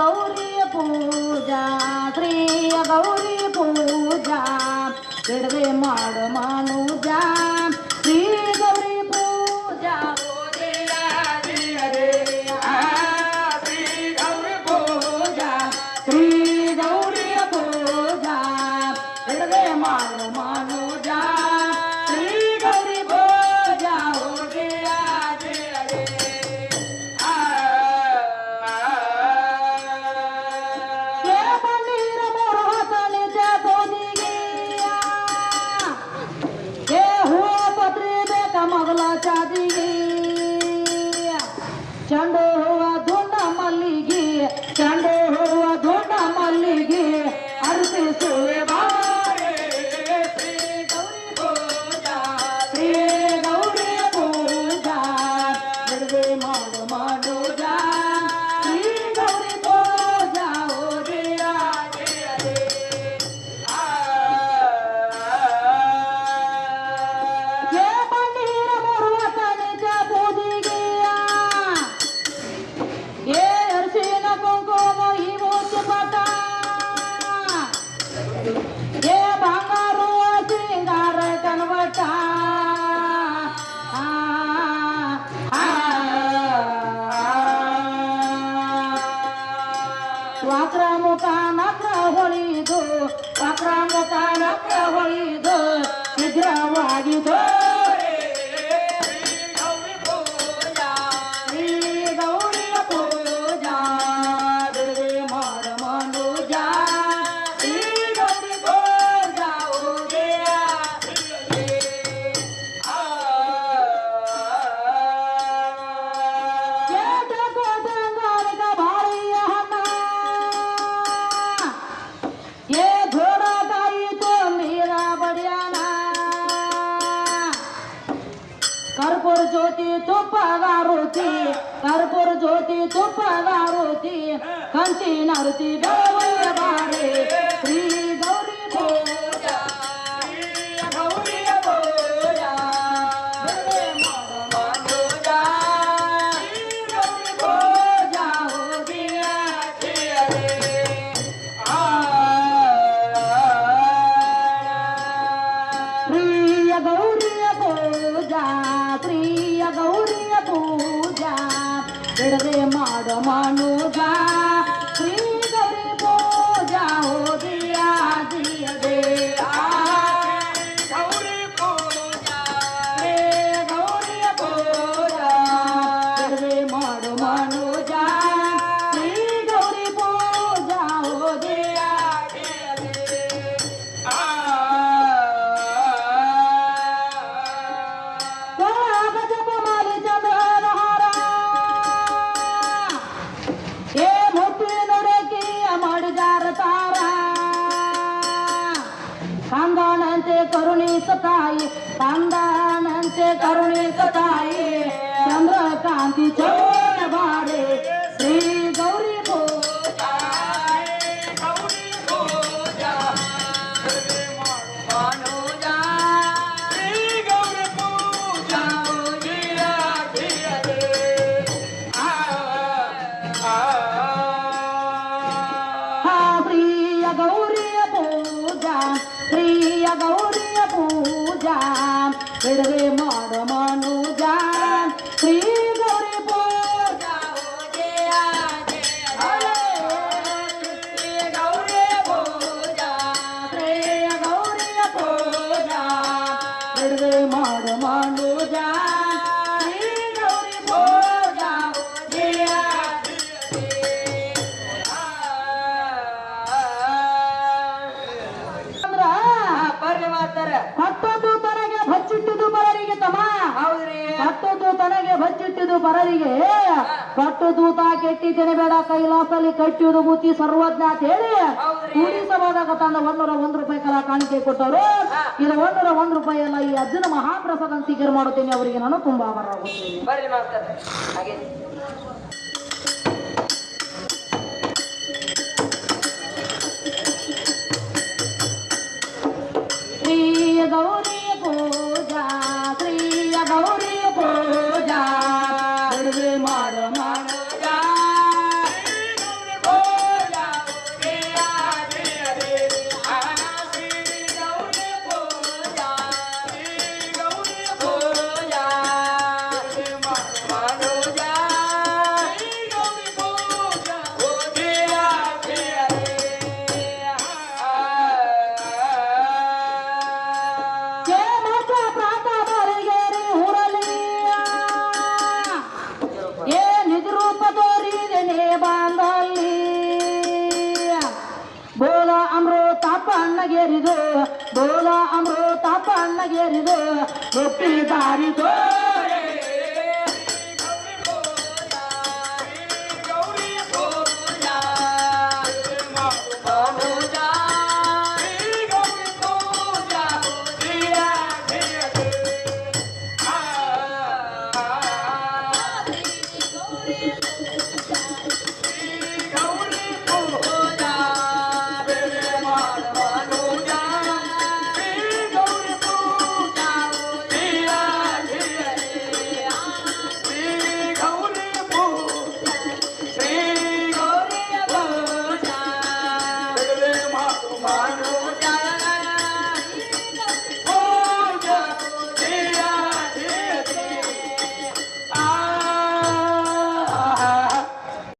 ಗೌರಿ ಪೂಜಾ ಶ್ರೀಯ ಗೌರಿ ಪೂಜಾ ಬಿಡದೆ ಮಾಡು ಮನುಜ ಶ್ರೀ ವಕ್ರಾಮುಖ ನಕ್ರ ಹೊಳಿದು ವಕ್ರಾಮುಖ ನಕ್ರ ಹೊಳಿದು ಶೀಘ್ರವಾಗಿದ್ದು ज्योती तुप गारुती कर्पूर ज्योती तुप गारुती कांती नारती डोळे बारे. श्री रे मारो मानो बा Baba, Baba, Baba. ತಾಯಿ ತಂದಾನಂತೆ ಕರುಣಿಸುತ್ತ ಗೌರಿಯ ಪೂಜಾ ಪ್ರಿಯ ಗೌರಿಯ ಪೂಜಾ ಬಿಡವೆ ಮಾಡೋ ಮನುಜಾ ಪ್ರಿಯ ಬರರಿಗೆ ಕಟ್ಟು ದೂತ ಕೆಟ್ಟಿ ಬೇಡ ಕೈಲಾಸಲ್ಲಿ ಕಟ್ಟಿದು ಮುತ್ತಿ ಸರ್ವಜ್ಞ ಅಂತ ಹೇಳಿ ಕೂಡಿಸಬಹುದಾಗ ತಂದ ಒಂದೂರ ಒಂದ್ ರೂಪಾಯಿ ಕಲಾ ಕಾಣಿಕೆ ಕೊಟ್ಟರು ಇದು ಒಂದೂರ ಒಂದ್ ರೂಪಾಯಿ ಎಲ್ಲ ಈ ಅಜ್ಜನ ಮಹಾಪ್ರಸಾದ ಅಂತ ಮಾಡುತ್ತೇನೆ ಅವರಿಗೆ ನಾನು ತುಂಬಾ ಬರ ಅಮೃತಾಪ ಅಣ್ಣಗೇರಿದು ಬೋಲ ಅಮೃತಾಪ ಅಣ್ಣಗೇರಿದು ರೊಟ್ಟಿ ದಾರಿ